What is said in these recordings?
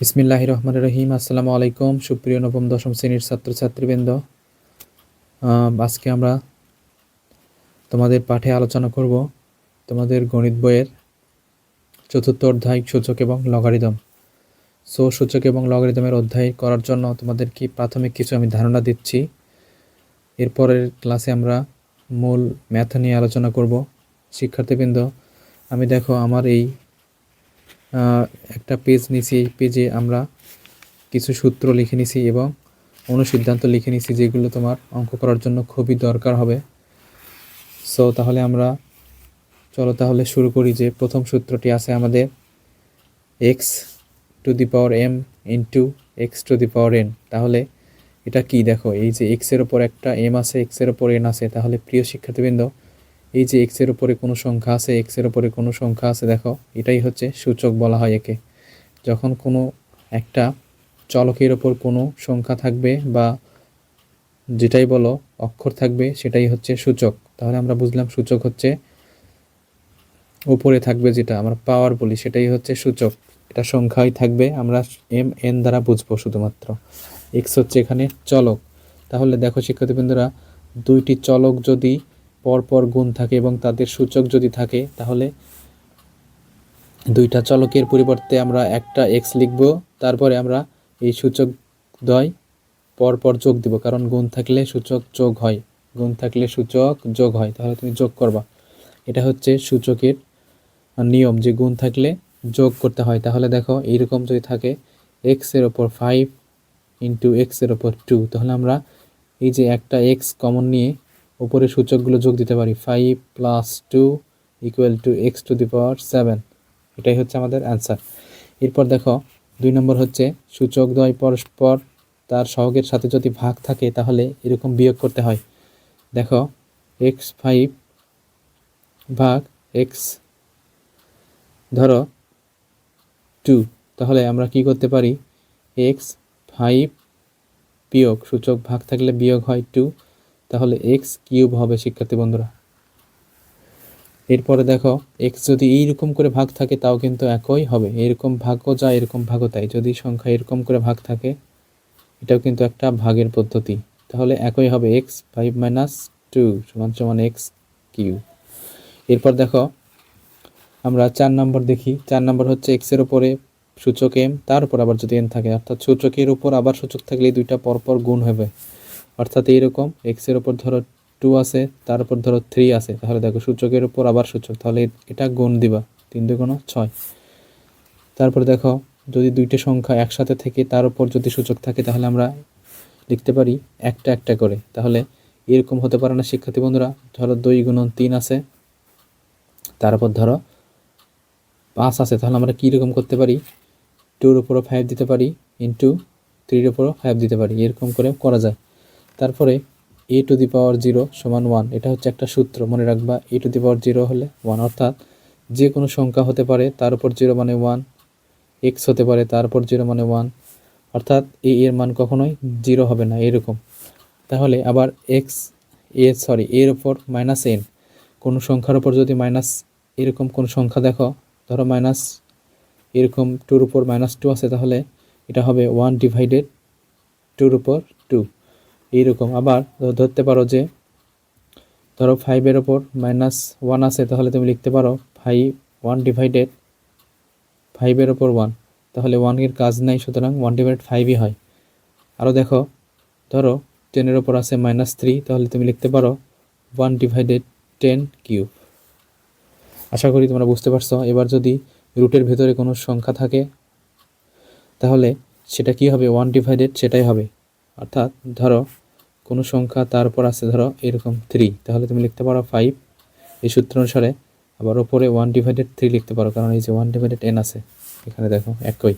বিসমিল্লাহ রহমান রহিম। আসসালামু আলাইকুম। সুপ্রিয় নবম, দশম শ্রেণির ছাত্রছাত্রীবৃন্দ। আজকে আমরা তোমাদের পাঠে আলোচনা করব তোমাদের গণিত বইয়ের চতুর্থ অধ্যায়, সূচক এবং লগারিদম। সো, সূচক এবং লগারিদমের অধ্যায় করার জন্য তোমাদের কি প্রাথমিক কিছু আমি ধারণা দিচ্ছি। এরপরের ক্লাসে আমরা মূল ম্যাথ নিয়ে আলোচনা করব। শিক্ষার্থীবৃন্দ, আমি দেখো আমার এই একটা পেজ নিছি এই পেজে আমরা কিছু সূত্র লিখে নিছি এবং অনুসিদ্ধান্ত লিখে নিছি যেগুলো তোমার অঙ্ক করার জন্য খুবই দরকার হবে। সো তাহলে আমরা চলো তাহলে শুরু করি যে প্রথম সূত্রটি আছে আমাদের X to the power M into X to the power N তাহলে এটা কি? দেখো, এই যে এক্সের ওপর একটা এম আছে এক্সের ওপর এন আছে। তাহলে প্রিয় শিক্ষার্থীবৃন্দ এই যে এক্সের উপরে কোনো সংখ্যা আছে এক্সের উপরে কোনো সংখ্যা আছে, দেখো, এটাই হচ্ছে সূচক বলা হয় একে। যখন কোনো একটা চলকের ওপর কোনো সংখ্যা থাকবে বা যেটাই বলো, অক্ষর থাকবে, সেটাই হচ্ছে সূচক। তাহলে আমরা বুঝলাম সূচক হচ্ছে উপরে থাকবে যেটা, আমরা পাওয়ার বলি, সেটাই হচ্ছে সূচক। এটা সংখ্যাই থাকবে, আমরা এম এন দ্বারা বুঝব শুধুমাত্র। এক্স হচ্ছে এখানে চলক। তাহলে দেখো শিক্ষার্থীবৃন্দরা, দুইটি চলক যদি পরপর গুণ থাকে এবং তাদের সূচক যদি থাকে, তাহলে দুইটা চলকের পরিবর্তে আমরা একটা এক্স লিখব, তারপরে আমরা এই সূচক দ্বয় পরপর যোগ দিব, কারণ গুণ থাকলে সূচক যোগ হয়। গুণ থাকলে সূচক যোগ হয়, তাহলে তুমি যোগ করবা। এটা হচ্ছে সূচকের নিয়ম, যে গুণ থাকলে যোগ করতে হয়। তাহলে দেখো, এইরকম যদি থাকে এক্সের ওপর ফাইভ ইন্টু এক্সের ওপর টু তাহলে আমরা এই যে একটা এক্স কমন নিয়ে উপরে সূচকগুলো যোগ দিতে পারি five plus two equal to X to the power seven এটাই হচ্ছে আমাদের অ্যান্সার এরপর দেখো, দুই নম্বর হচ্ছে সূচক দ্বয় পরস্পর তার সহগের সাথে যদি ভাগ থাকে তাহলে এরকম বিয়োগ করতে হয়। দেখো এক্স ফাইভ ভাগ এক্স ধরো টু তাহলে আমরা কি করতে পারি? এক্স ফাইভ বিয়োগ, সূচক ভাগ থাকলে বিয়োগ হয় টু তাহলে এক্স কিউব হবে, শিক্ষার্থী বন্ধুরা। এরপরে দেখো এক্স যদি এইরকম করে ভাগ থাকে, তাও কিন্তু একই হবে। এরকম ভাগও যা এরকম ভাগও তাই। যদি সংখ্যা এরকম করে ভাগ থাকে, এটাও কিন্তু একটা ভাগের পদ্ধতি। তাহলে একই হবে এক্স ফাইভ মাইনাস টু সমান সমান এক্স কিউ এরপর দেখো, আমরা চার নম্বর দেখি। চার নম্বর হচ্ছে এক্সের ওপরে সূচক এম তার উপর আবার যদি এন থাকে, অর্থাৎ সূচকের উপর আবার সূচক থাকলে দুইটা পরপর গুণ হবে। অর্থাৎ এইরকম এক্সের ওপর ধরো টু আছে, তার উপর ধরো থ্রি আছে, তাহলে দেখো সূচকের উপর আবার সূচক, তাহলে এটা গুণ দিবা, তিন দুগুণ ছয়। তারপর দেখো যদি দুইটা সংখ্যা একসাথে থেকে তার উপর যদি সূচক থাকে, তাহলে আমরা লিখতে পারি একটা একটা করে। তাহলে এরকম হতে পারে না, শিক্ষার্থী বন্ধুরা, ধরো দুই গুণন তিন আছে, তার উপর ধরো পাঁচ আছে, তাহলে আমরা কীরকম করতে পারি? টুর উপরও ফাইভ দিতে পারি ইন্টু থ্রির উপরও ফাইভ দিতে পারি, এরকম করে করা যায়। তারপরে A to the power zero সমান ওয়ান এটা হচ্ছে একটা সূত্র, মনে রাখবা A to the power zero হলে ওয়ান অর্থাৎ যে কোনো সংখ্যা হতে পারে তার উপর জিরো মানে ওয়ান এক্স হতে পারে তার উপর জিরো মানে ওয়ান অর্থাৎ এ এর মান কখনোই জিরো হবে না, এরকম। তাহলে আবার এক্স এ সরি এর ওপর মাইনাস এন কোনো সংখ্যার ওপর যদি মাইনাস এরকম কোনো সংখ্যা দেখো, ধরো মাইনাস এরকম টুর উপর মাইনাস টু আছে, তাহলে এটা হবে ওয়ান ডিভাইডেড টুর উপর টু এইরকম। আবার ধরতে পারো যে, ধরো ফাইভের ওপর মাইনাস ওয়ান আছে, তাহলে তুমি লিখতে পারো ফাইভ ওয়ান ডিভাইডেড ফাইভের ওপর ওয়ান তাহলে ওয়ানের কাজ নাই, সুতরাং ওয়ান ডিভাইডেড ফাইভই হয়। আরও দেখো, ধরো টেনের ওপর আছে মাইনাস থ্রি তাহলে তুমি লিখতে পারো ওয়ান ডিভাইডেড টেন কিউব আশা করি তোমরা বুঝতে পারছ। এবার যদি রুটের ভেতরে কোনো সংখ্যা থাকে, তাহলে সেটা কি হবে? ওয়ান ডিভাইডেড সেটাই হবে। অর্থাৎ ধরো কোনো সংখ্যা তারপর আছে ধরো এরকম থ্রি তাহলে তুমি লিখতে পারো ফাইভ এই সূত্র অনুসারে আবার ওপরে ওয়ান ডিভাইডেড থ্রি লিখতে পারো, কারণ এই যে ওয়ান ডিভাইডেড এন আছে, এখানে দেখো একই।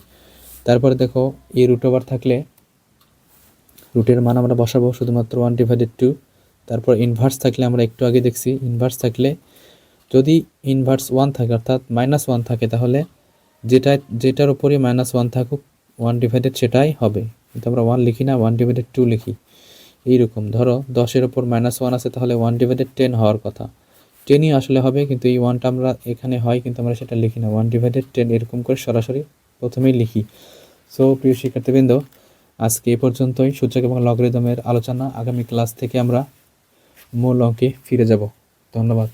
তারপরে দেখো, এই রুট ওভার থাকলে রুটের মান আমরা বসাবো শুধুমাত্র ওয়ান ডিভাইডেড টু তারপর ইনভার্স থাকলে আমরা একটু আগে দেখছি ইনভার্স থাকলে যদি ইনভার্স ওয়ান থাকে, অর্থাৎ মাইনাস ওয়ান থাকে, তাহলে যেটা যেটার উপরে মাইনাস ওয়ান থাকুক ওয়ান ডিভাইডেড সেটাই হবে। কিন্তু আমরা ওয়ান লিখি না ওয়ান ডিভাইডেড টু লিখি। এইরকম। ধরো, দশের ওপর মাইনাস ওয়ান আছে, তাহলে ওয়ান ডিভাইডেড টেন হওয়ার কথা। টেনই আসলে হবে, কিন্তু এই ওয়ানটা আমরা এখানে হয়, কিন্তু আমরা সেটা লিখি না। ওয়ান ডিভাইডেড টেন এরকম করে সরাসরি প্রথমেই লিখি। সো প্রিয় শিক্ষার্থীবৃন্দ, আজকে এ পর্যন্তই। সূচক এবং লগারিদমের আলোচনা আগামী ক্লাস থেকে আমরা মূল অঙ্কে ফিরে যাব। ধন্যবাদ।